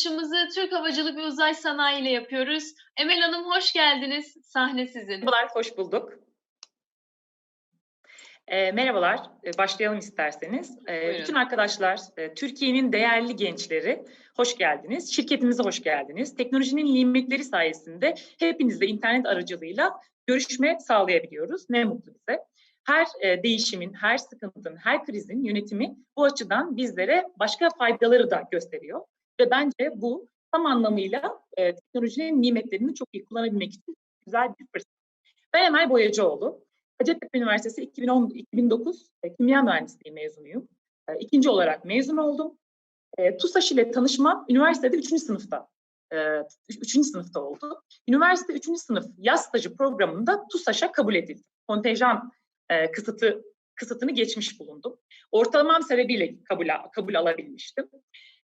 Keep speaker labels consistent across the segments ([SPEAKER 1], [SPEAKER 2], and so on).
[SPEAKER 1] açılışımızı Türk Havacılık ve Uzay Sanayi ile yapıyoruz. Emel Hanım hoş geldiniz. Sahne sizin.
[SPEAKER 2] Merhabalar, hoş bulduk. E, merhabalar, e, başlayalım isterseniz. E, bütün arkadaşlar, e, Türkiye'nin değerli gençleri, hoş geldiniz. Şirketimize hoş geldiniz. Teknolojinin nimetleri sayesinde hepinizle internet aracılığıyla görüşme sağlayabiliyoruz. Ne mutlu bize. Her e, değişimin, her sıkıntının, her krizin yönetimi bu açıdan bizlere başka faydaları da gösteriyor. Ve bence bu tam anlamıyla e, teknolojinin nimetlerini çok iyi kullanabilmek için güzel bir fırsat. Ben Emel Boyacıoğlu. Hacettepe Üniversitesi 2010, 2009 e, kimya mühendisliği mezunuyum. E, ikinci olarak mezun oldum. E, TUSAŞ ile tanışmam üniversitede üçüncü sınıfta. E, üçüncü sınıfta oldu. Üniversite üçüncü sınıf yaz stajı programında TUSAŞ'a kabul edildi. Kontenjan e, kısıtı kısıtını geçmiş bulundum. Ortalamam sebebiyle kabul, kabul alabilmiştim.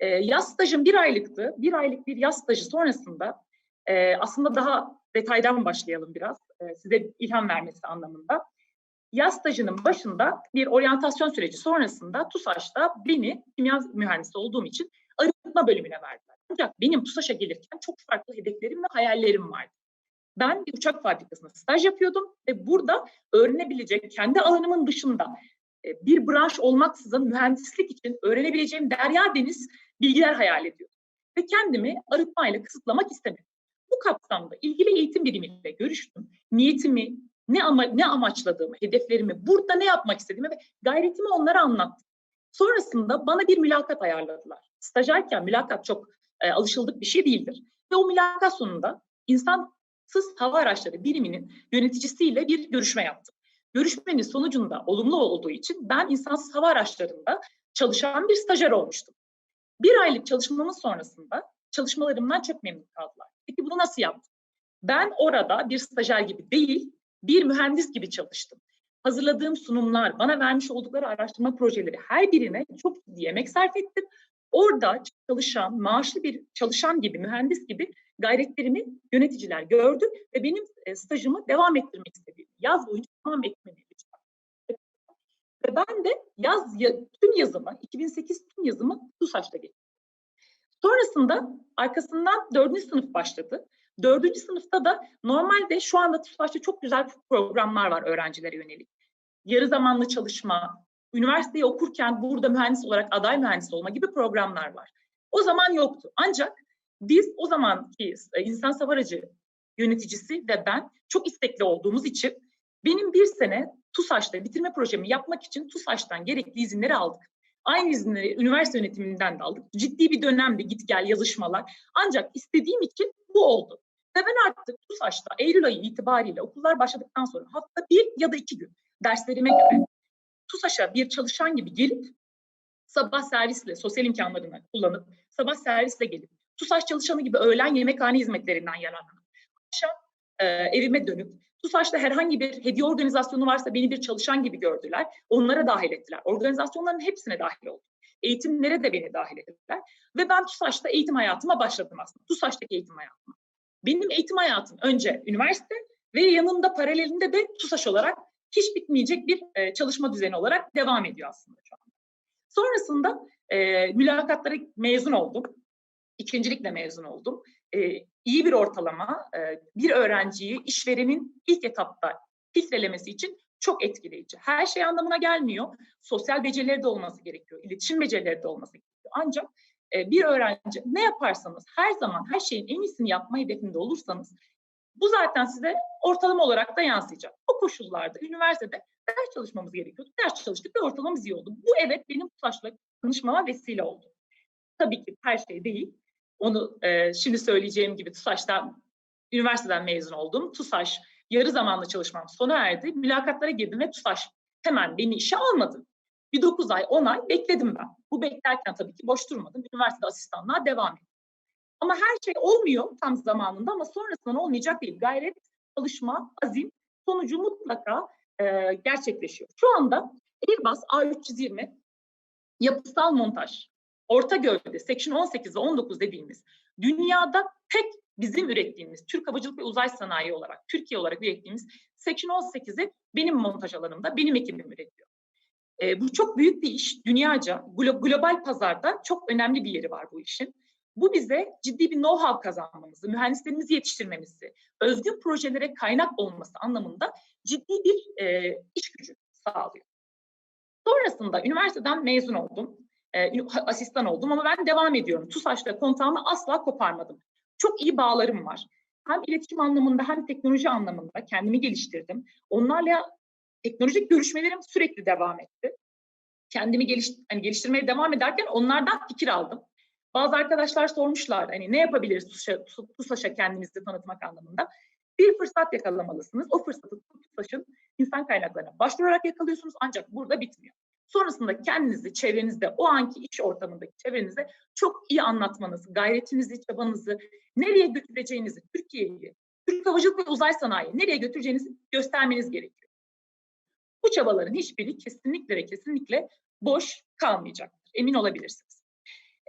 [SPEAKER 2] E, yaz stajım bir aylıktı. Bir aylık bir yaz stajı sonrasında e, aslında daha detaydan başlayalım biraz. E, size ilham vermesi anlamında. Yaz stajının başında bir oryantasyon süreci sonrasında TUSAŞ'ta beni kimya mühendisi olduğum için arıtma bölümüne verdiler. Ancak benim TUSAŞ'a gelirken çok farklı hedeflerim ve hayallerim vardı. Ben bir uçak fabrikasında staj yapıyordum ve burada öğrenebilecek kendi alanımın dışında e, bir branş olmaksızın mühendislik için öğrenebileceğim derya deniz bilgiler hayal ediyordum. Ve kendimi arıtmayla kısıtlamak istemedim. Bu kapsamda ilgili eğitim birimiyle görüştüm. Niyetimi, ne, ama, ne amaçladığımı, hedeflerimi, burada ne yapmak istediğimi ve gayretimi onlara anlattım. Sonrasında bana bir mülakat ayarladılar. Stajyerken mülakat çok e, alışıldık bir şey değildir. Ve o mülakat sonunda insansız hava araçları biriminin yöneticisiyle bir görüşme yaptım. Görüşmenin sonucunda olumlu olduğu için ben insansız hava araçlarında çalışan bir stajyer olmuştum. Bir aylık çalışmamın sonrasında çalışmalarımdan çok memnun kaldılar. Peki bunu nasıl yaptım? Ben orada bir stajyer gibi değil, bir mühendis gibi çalıştım. Hazırladığım sunumlar, bana vermiş oldukları araştırma projeleri her birine çok ciddi emek sarf ettim. Orada çalışan, maaşlı bir çalışan gibi, mühendis gibi gayretlerimi yöneticiler gördü ve benim e, stajımı devam ettirmek istedi. Yaz boyunca devam etmemi Ve ben de yaz tüm yazımı, 2008 tüm yazımı TUSAŞ'ta geçirdim. Sonrasında arkasından dördüncü sınıf başladı. Dördüncü sınıfta da normalde şu anda TUSAŞ'ta çok güzel programlar var öğrencilere yönelik. Yarı zamanlı çalışma, üniversiteyi okurken burada mühendis olarak aday mühendis olma gibi programlar var. O zaman yoktu. Ancak biz o zamanki e, insan savaracı yöneticisi ve ben çok istekli olduğumuz için benim bir sene TUSAŞ'ta bitirme projemi yapmak için TUSAŞ'tan gerekli izinleri aldık. Aynı izinleri üniversite yönetiminden de aldık. Ciddi bir dönemde git gel yazışmalar. Ancak istediğim için bu oldu. Ve ben artık TUSAŞ'ta Eylül ayı itibariyle okullar başladıktan sonra hafta bir ya da iki gün derslerime göre TUSAŞ'a bir çalışan gibi gelip sabah servisle sosyal imkanlarını kullanıp sabah servisle gelip TUSAŞ çalışanı gibi öğlen yemekhane hizmetlerinden yararlanıp akşam e, evime dönüp TUSAŞ'ta herhangi bir hediye organizasyonu varsa beni bir çalışan gibi gördüler. Onlara dahil ettiler. Organizasyonların hepsine dahil oldum. Eğitimlere de beni dahil ettiler. Ve ben TUSAŞ'ta eğitim hayatıma başladım aslında. TUSAŞ'taki eğitim hayatıma. Benim eğitim hayatım önce üniversite ve yanında paralelinde de TUSAŞ olarak hiç bitmeyecek bir e, çalışma düzeni olarak devam ediyor aslında şu anda. Sonrasında e, mülakatlara mezun oldum. İkincilikle mezun oldum. E, iyi bir ortalama e, bir öğrenciyi işverenin ilk etapta filtrelemesi için çok etkileyici. Her şey anlamına gelmiyor. Sosyal becerileri de olması gerekiyor. İletişim becerileri de olması gerekiyor. Ancak e, bir öğrenci ne yaparsanız her zaman her şeyin en iyisini yapma hedefinde olursanız bu zaten size ortalama olarak da yansıyacak. O koşullarda üniversitede ders çalışmamız gerekiyordu. Ders çalıştık ve ortalamamız iyi oldu. Bu evet benim TUSAŞ'la tanışmama vesile oldu. Tabii ki her şey değil. Onu e, şimdi söyleyeceğim gibi TUSAŞ'tan üniversiteden mezun oldum. TUSAŞ yarı zamanlı çalışmam sona erdi. Mülakatlara girdim ve TUSAŞ hemen beni işe almadı. Bir 9 ay, 10 ay bekledim ben. Bu beklerken tabii ki boş durmadım. Üniversite asistanlığa devam ettim. Ama her şey olmuyor tam zamanında ama sonrasında olmayacak değil. Gayret, çalışma, azim sonucu mutlaka e, gerçekleşiyor. Şu anda Airbus A320 yapısal montaj, orta gövde, Section 18 ve 19 dediğimiz dünyada tek bizim ürettiğimiz Türk Havacılık ve Uzay Sanayi olarak, Türkiye olarak ürettiğimiz Section 18'i benim montaj alanımda, benim ekibim üretiyor. E, bu çok büyük bir iş. Dünyaca, glo- global pazarda çok önemli bir yeri var bu işin. Bu bize ciddi bir know-how kazanmamızı, mühendislerimizi yetiştirmemizi, özgün projelere kaynak olması anlamında ciddi bir e, iş gücü sağlıyor. Sonrasında üniversiteden mezun oldum. E, asistan oldum ama ben devam ediyorum. TUSAŞ'ta kontağımı asla koparmadım. Çok iyi bağlarım var. Hem iletişim anlamında hem teknoloji anlamında kendimi geliştirdim. Onlarla teknolojik görüşmelerim sürekli devam etti. Kendimi geliş, hani geliştirmeye devam ederken onlardan fikir aldım. Bazı arkadaşlar sormuşlar hani ne yapabiliriz TUSAŞ'a, TUSAŞ'a kendinizi tanıtmak anlamında. Bir fırsat yakalamalısınız. O fırsatı TUSAŞ'ın insan kaynaklarına başvurarak yakalıyorsunuz ancak burada bitmiyor. Sonrasında kendinizi çevrenizde, o anki iş ortamındaki çevrenize çok iyi anlatmanız, gayretinizi, çabanızı, nereye götüreceğinizi, Türkiye'yi, Türk Havacılık ve Uzay Sanayi nereye götüreceğinizi göstermeniz gerekiyor. Bu çabaların hiçbiri kesinlikle ve kesinlikle boş kalmayacaktır. Emin olabilirsiniz.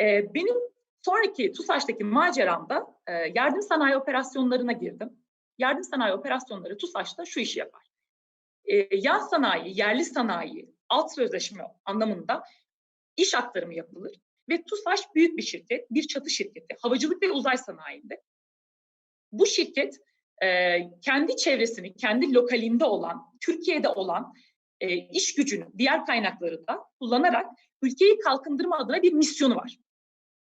[SPEAKER 2] Ee, benim sonraki TUSAŞ'taki maceramda e, yardım sanayi operasyonlarına girdim. Yardım sanayi operasyonları TUSAŞ'ta şu işi yapar. E, yan sanayi, yerli sanayi, alt sözleşme anlamında iş aktarımı yapılır. Ve TUSAŞ büyük bir şirket, bir çatı şirketi, havacılık ve uzay sanayinde. Bu şirket e, kendi çevresini, kendi lokalinde olan, Türkiye'de olan e, iş gücünü, diğer kaynakları da kullanarak ülkeyi kalkındırma adına bir misyonu var.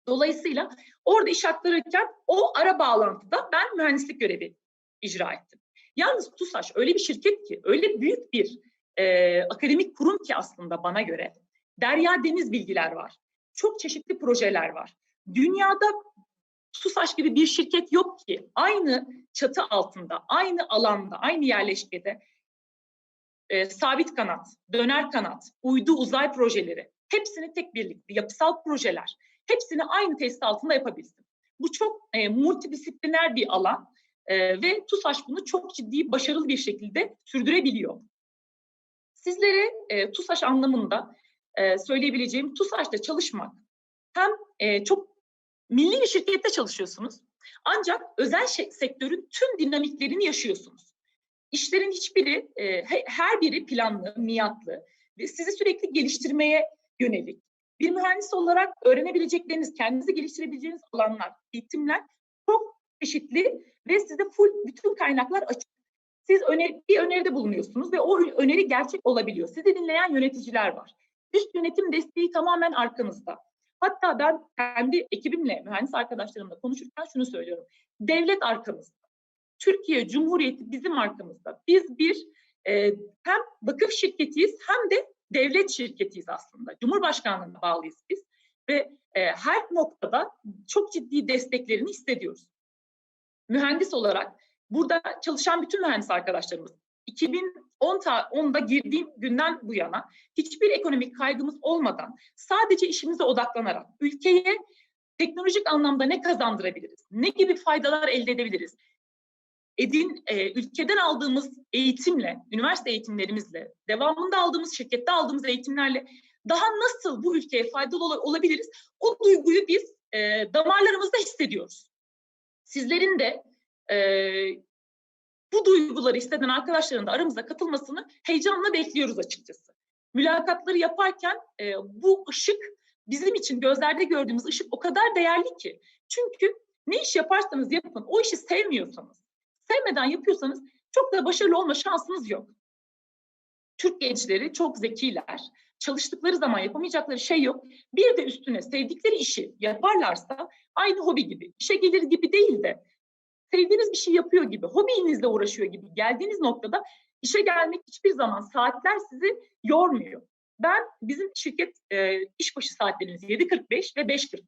[SPEAKER 2] Dolayısıyla orada iş aktarırken o ara bağlantıda ben mühendislik görevi icra ettim. Yalnız TUSAŞ öyle bir şirket ki, öyle büyük bir e, akademik kurum ki aslında bana göre derya deniz bilgiler var. Çok çeşitli projeler var. Dünyada TUSAŞ gibi bir şirket yok ki aynı çatı altında, aynı alanda, aynı yerleşkede e, sabit kanat, döner kanat, uydu uzay projeleri hepsini tek birlikte yapısal projeler hepsini aynı tesis altında yapabilsin. Bu çok e, multidisipliner bir alan e, ve TUSAŞ bunu çok ciddi, başarılı bir şekilde sürdürebiliyor. Sizlere e, TUSAŞ anlamında e, söyleyebileceğim TUSAŞ'ta çalışmak hem e, çok milli bir şirkette çalışıyorsunuz ancak özel sektörün tüm dinamiklerini yaşıyorsunuz. İşlerin hiçbiri, e, her biri planlı, miyatlı ve sizi sürekli geliştirmeye yönelik. Bir mühendis olarak öğrenebilecekleriniz, kendinizi geliştirebileceğiniz alanlar, eğitimler çok çeşitli ve size full bütün kaynaklar açık. Siz öneri, bir öneride bulunuyorsunuz ve o öneri gerçek olabiliyor. Sizi dinleyen yöneticiler var. Üst yönetim desteği tamamen arkanızda. Hatta ben kendi ekibimle, mühendis arkadaşlarımla konuşurken şunu söylüyorum. Devlet arkamızda. Türkiye Cumhuriyeti bizim arkamızda. Biz bir e, hem vakıf şirketiyiz hem de devlet şirketiyiz aslında. Cumhurbaşkanlığına bağlıyız biz ve e, her noktada çok ciddi desteklerini hissediyoruz. Mühendis olarak burada çalışan bütün mühendis arkadaşlarımız 2010'da girdiğim günden bu yana hiçbir ekonomik kaygımız olmadan sadece işimize odaklanarak ülkeye teknolojik anlamda ne kazandırabiliriz? Ne gibi faydalar elde edebiliriz? Edin e, ülkeden aldığımız eğitimle, üniversite eğitimlerimizle, devamında aldığımız şirkette aldığımız eğitimlerle daha nasıl bu ülkeye faydalı ol- olabiliriz? O duyguyu biz e, damarlarımızda hissediyoruz. Sizlerin de e, bu duyguları hisseden arkadaşların da aramıza katılmasını heyecanla bekliyoruz açıkçası. Mülakatları yaparken e, bu ışık bizim için gözlerde gördüğümüz ışık o kadar değerli ki. Çünkü ne iş yaparsanız yapın, o işi sevmiyorsanız, sevmeden yapıyorsanız çok da başarılı olma şansınız yok. Türk gençleri çok zekiler. Çalıştıkları zaman yapamayacakları şey yok. Bir de üstüne sevdikleri işi yaparlarsa aynı hobi gibi, işe gelir gibi değil de sevdiğiniz bir şey yapıyor gibi, hobinizle uğraşıyor gibi geldiğiniz noktada işe gelmek hiçbir zaman saatler sizi yormuyor. Ben bizim şirket e, işbaşı saatlerimiz 7.45 ve 5.45.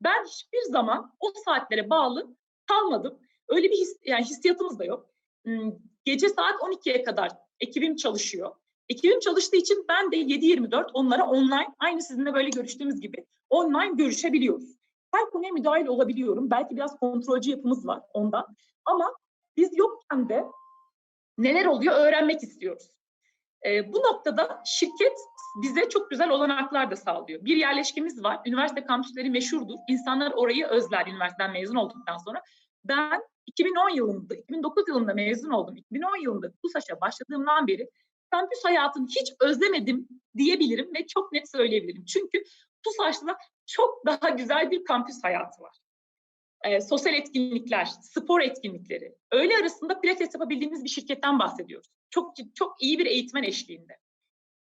[SPEAKER 2] Ben hiçbir zaman o saatlere bağlı kalmadım. Öyle bir his, yani hissiyatımız da yok. Hmm, gece saat 12'ye kadar ekibim çalışıyor. Ekibim çalıştığı için ben de 7-24 onlara online, aynı sizinle böyle görüştüğümüz gibi online görüşebiliyoruz her konuya müdahil olabiliyorum. Belki biraz kontrolcü yapımız var ondan. Ama biz yokken de neler oluyor öğrenmek istiyoruz. E, bu noktada şirket bize çok güzel olanaklar da sağlıyor. Bir yerleşkemiz var. Üniversite kampüsleri meşhurdur. İnsanlar orayı özler üniversiteden mezun olduktan sonra. Ben 2010 yılında, 2009 yılında mezun oldum. 2010 yılında TUSAŞ'a başladığımdan beri kampüs hayatını hiç özlemedim diyebilirim ve çok net söyleyebilirim. Çünkü TUSAŞ'la çok daha güzel bir kampüs hayatı var. E, sosyal etkinlikler, spor etkinlikleri, öğle arasında pilates yapabildiğimiz bir şirketten bahsediyoruz. Çok çok iyi bir eğitmen eşliğinde.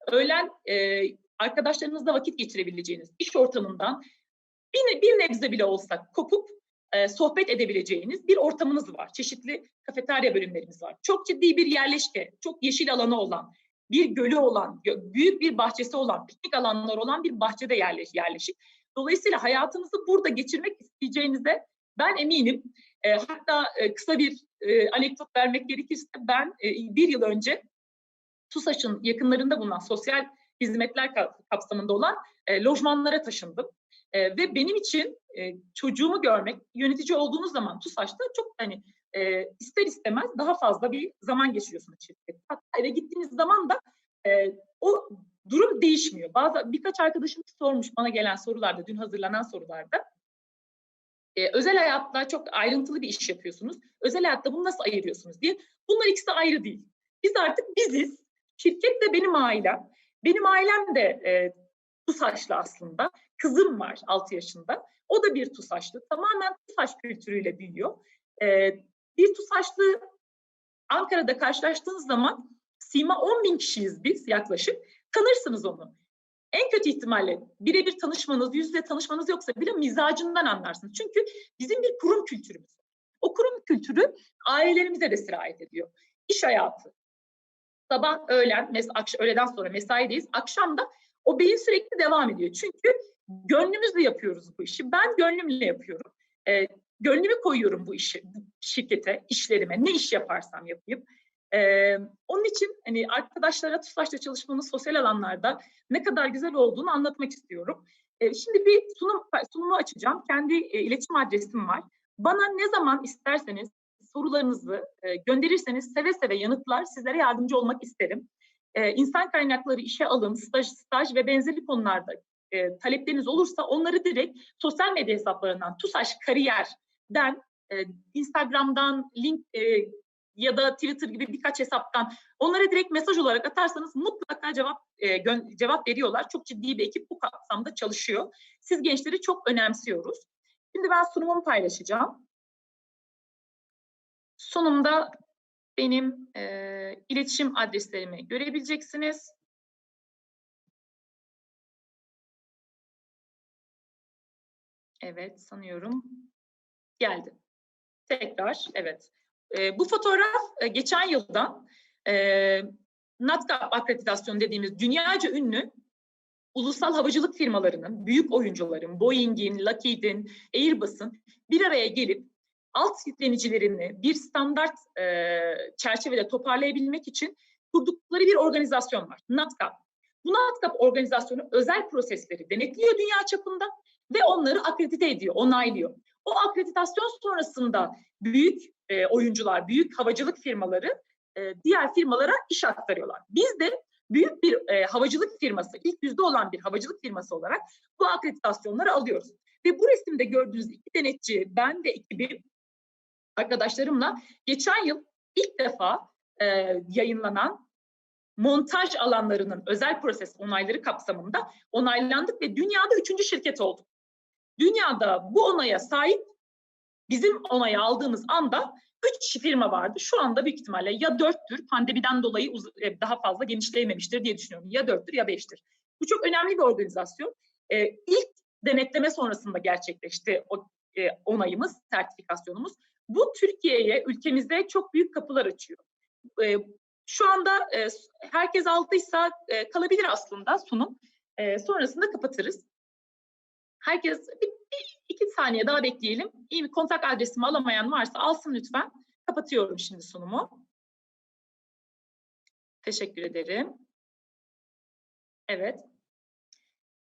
[SPEAKER 2] Öğlen e, arkadaşlarınızla vakit geçirebileceğiniz iş ortamından bir, bir nebze bile olsa kopup e, sohbet edebileceğiniz bir ortamınız var. Çeşitli kafeterya bölümlerimiz var. Çok ciddi bir yerleşke, çok yeşil alanı olan, bir gölü olan, büyük bir bahçesi olan, piknik alanları olan bir bahçede yerleş, yerleşik. Dolayısıyla hayatınızı burada geçirmek isteyeceğinize ben eminim. E, hatta e, kısa bir e, anekdot vermek gerekirse ben e, bir yıl önce TUSAŞ'ın yakınlarında bulunan sosyal hizmetler kapsamında olan e, lojmanlara taşındım. E, ve benim için e, çocuğumu görmek, yönetici olduğunuz zaman TUSAŞ'ta çok hani e, ister istemez daha fazla bir zaman geçiriyorsunuz şirkette. Hatta eve gittiğiniz zaman da e, o durum değişmiyor. Bazı birkaç arkadaşım sormuş bana gelen sorularda, dün hazırlanan sorularda. E, özel hayatta çok ayrıntılı bir iş yapıyorsunuz. Özel hayatta bunu nasıl ayırıyorsunuz diye. Bunlar ikisi ayrı değil. Biz artık biziz. Şirket de benim ailem. Benim ailem de e, TUSAŞ'lı aslında. Kızım var 6 yaşında. O da bir TUSAŞ'lı. Tamamen TUSAŞ kültürüyle büyüyor. E, bir TUSAŞ'lı Ankara'da karşılaştığınız zaman Sima 10 bin kişiyiz biz yaklaşık. Tanırsınız onu. En kötü ihtimalle birebir tanışmanız, yüz yüze tanışmanız yoksa bile mizacından anlarsınız. Çünkü bizim bir kurum kültürümüz. O kurum kültürü ailelerimize de sirayet ediyor. İş hayatı. Sabah, öğlen, mes öğleden sonra mesaideyiz. Akşam da o beyin sürekli devam ediyor. Çünkü gönlümüzle yapıyoruz bu işi. Ben gönlümle yapıyorum. E, gönlümü koyuyorum bu işi, şirkete, işlerime. Ne iş yaparsam yapayım. Ee, onun için hani arkadaşlara TUSAŞ'ta çalışmanın sosyal alanlarda ne kadar güzel olduğunu anlatmak istiyorum. Ee, şimdi bir sunum sunumu açacağım. Kendi e, iletişim adresim var. Bana ne zaman isterseniz sorularınızı e, gönderirseniz seve seve yanıtlar sizlere yardımcı olmak isterim. Ee, insan kaynakları işe alım, staj, staj ve benzeri konularda e, talepleriniz olursa onları direkt sosyal medya hesaplarından TUSAŞ Kariyer'den, e, Instagram'dan, link e, ya da Twitter gibi birkaç hesaptan onlara direkt mesaj olarak atarsanız mutlaka cevap e, gö- cevap veriyorlar. Çok ciddi bir ekip bu kapsamda çalışıyor. Siz gençleri çok önemsiyoruz. Şimdi ben sunumumu paylaşacağım. Sunumda benim e, iletişim adreslerimi görebileceksiniz. Evet sanıyorum geldi. Tekrar evet. E, bu fotoğraf e, geçen yıldan e, NATCAP akreditasyonu dediğimiz dünyaca ünlü ulusal havacılık firmalarının, büyük oyuncuların, Boeing'in, Lockheed'in, Airbus'un bir araya gelip alt yüklenicilerini bir standart e, çerçevede toparlayabilmek için kurdukları bir organizasyon var. NATCAP. Bu NATCAP organizasyonu özel prosesleri denetliyor dünya çapında ve onları akredite ediyor, onaylıyor. O akreditasyon sonrasında büyük e, oyuncular, büyük havacılık firmaları e, diğer firmalara iş aktarıyorlar. Biz de büyük bir e, havacılık firması, ilk yüzde olan bir havacılık firması olarak bu akreditasyonları alıyoruz. Ve bu resimde gördüğünüz iki denetçi, ben ve ekibim arkadaşlarımla geçen yıl ilk defa e, yayınlanan montaj alanlarının özel proses onayları kapsamında onaylandık ve dünyada üçüncü şirket olduk. Dünyada bu onaya sahip bizim onayı aldığımız anda üç firma vardı. Şu anda büyük ihtimalle ya dörttür, pandemiden dolayı e, daha fazla genişleyememiştir diye düşünüyorum. Ya dörttür ya beştir. Bu çok önemli bir organizasyon. Ee, ilk denetleme sonrasında gerçekleşti o e, onayımız, sertifikasyonumuz. Bu Türkiye'ye, ülkemize çok büyük kapılar açıyor. E, şu anda e, herkes aldıysa e, kalabilir aslında sunum. E, sonrasında kapatırız. Herkes bir, bir, iki saniye daha bekleyelim. İyi bir kontak adresimi alamayan varsa alsın lütfen. Kapatıyorum şimdi sunumu. Teşekkür ederim. Evet.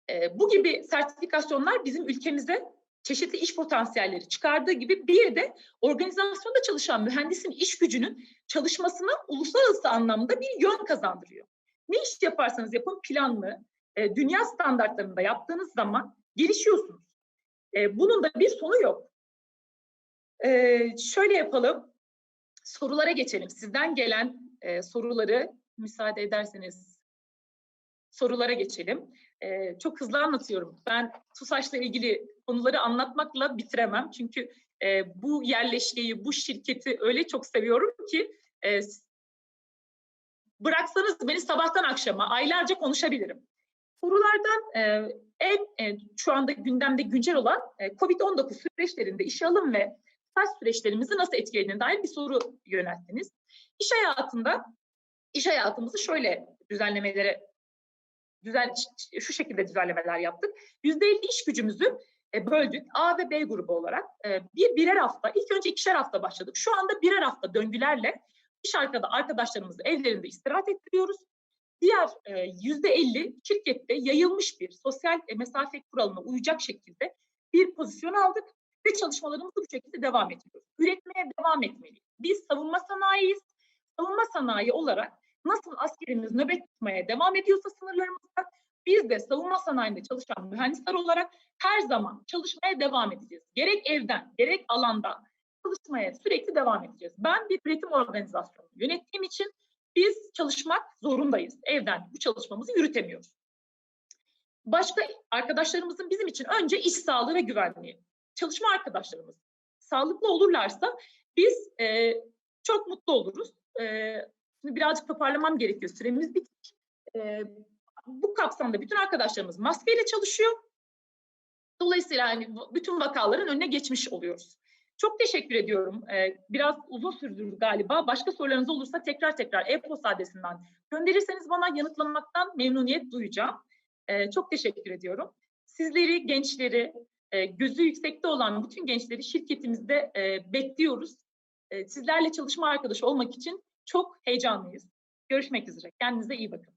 [SPEAKER 2] Ee, bu gibi sertifikasyonlar bizim ülkemize çeşitli iş potansiyelleri çıkardığı gibi bir de organizasyonda çalışan mühendisin iş gücünün çalışmasına uluslararası anlamda bir yön kazandırıyor. Ne iş yaparsanız yapın planlı, e, dünya standartlarında yaptığınız zaman gelişiyorsunuz. E, bunun da bir sonu yok. E, şöyle yapalım, sorulara geçelim. Sizden gelen e, soruları müsaade ederseniz sorulara geçelim. e, çok hızlı anlatıyorum. Ben TUSAŞ'la ilgili konuları anlatmakla bitiremem. Çünkü e, bu yerleşkeyi, bu şirketi öyle çok seviyorum ki e, bıraksanız beni sabahtan akşama aylarca konuşabilirim. Sorulardan e, en e, şu anda gündemde güncel olan e, COVID-19 süreçlerinde işe alım ve staj süreçlerimizi nasıl etkilediğine dair bir soru yönelttiniz. İş hayatında iş hayatımızı şöyle düzenlemelere düzen şu şekilde düzenlemeler yaptık. %50 iş gücümüzü e, böldük. A ve B grubu olarak. E, bir birer hafta, ilk önce ikişer hafta başladık. Şu anda birer hafta döngülerle iş arkada arkadaşlarımızı evlerinde istirahat ettiriyoruz. Diğer e, yüzde 50 şirkette yayılmış bir sosyal mesafe kuralına uyacak şekilde bir pozisyon aldık ve çalışmalarımızı bu şekilde devam ediyoruz. Üretmeye devam etmeliyiz. Biz savunma sanayiyiz. Savunma sanayi olarak nasıl askerimiz nöbet tutmaya devam ediyorsa sınırlarımızda biz de savunma sanayinde çalışan mühendisler olarak her zaman çalışmaya devam edeceğiz. Gerek evden, gerek alandan çalışmaya sürekli devam edeceğiz. Ben bir üretim organizasyonu yönettiğim için biz çalışmak zorundayız. Evden bu çalışmamızı yürütemiyoruz. Başka arkadaşlarımızın bizim için önce iş sağlığı ve güvenliği. Çalışma arkadaşlarımız sağlıklı olurlarsa biz e, çok mutlu oluruz. E, şimdi birazcık toparlamam gerekiyor. Süremiz bitmiş. E, bu kapsamda bütün arkadaşlarımız maskeyle çalışıyor. Dolayısıyla yani bütün vakaların önüne geçmiş oluyoruz. Çok teşekkür ediyorum. Ee, biraz uzun sürdü galiba. Başka sorularınız olursa tekrar tekrar e-posta adresinden gönderirseniz bana yanıtlamaktan memnuniyet duyacağım. Ee, çok teşekkür ediyorum. Sizleri, gençleri, e, gözü yüksekte olan bütün gençleri şirketimizde e, bekliyoruz. E, sizlerle çalışma arkadaşı olmak için çok heyecanlıyız. Görüşmek üzere. Kendinize iyi bakın.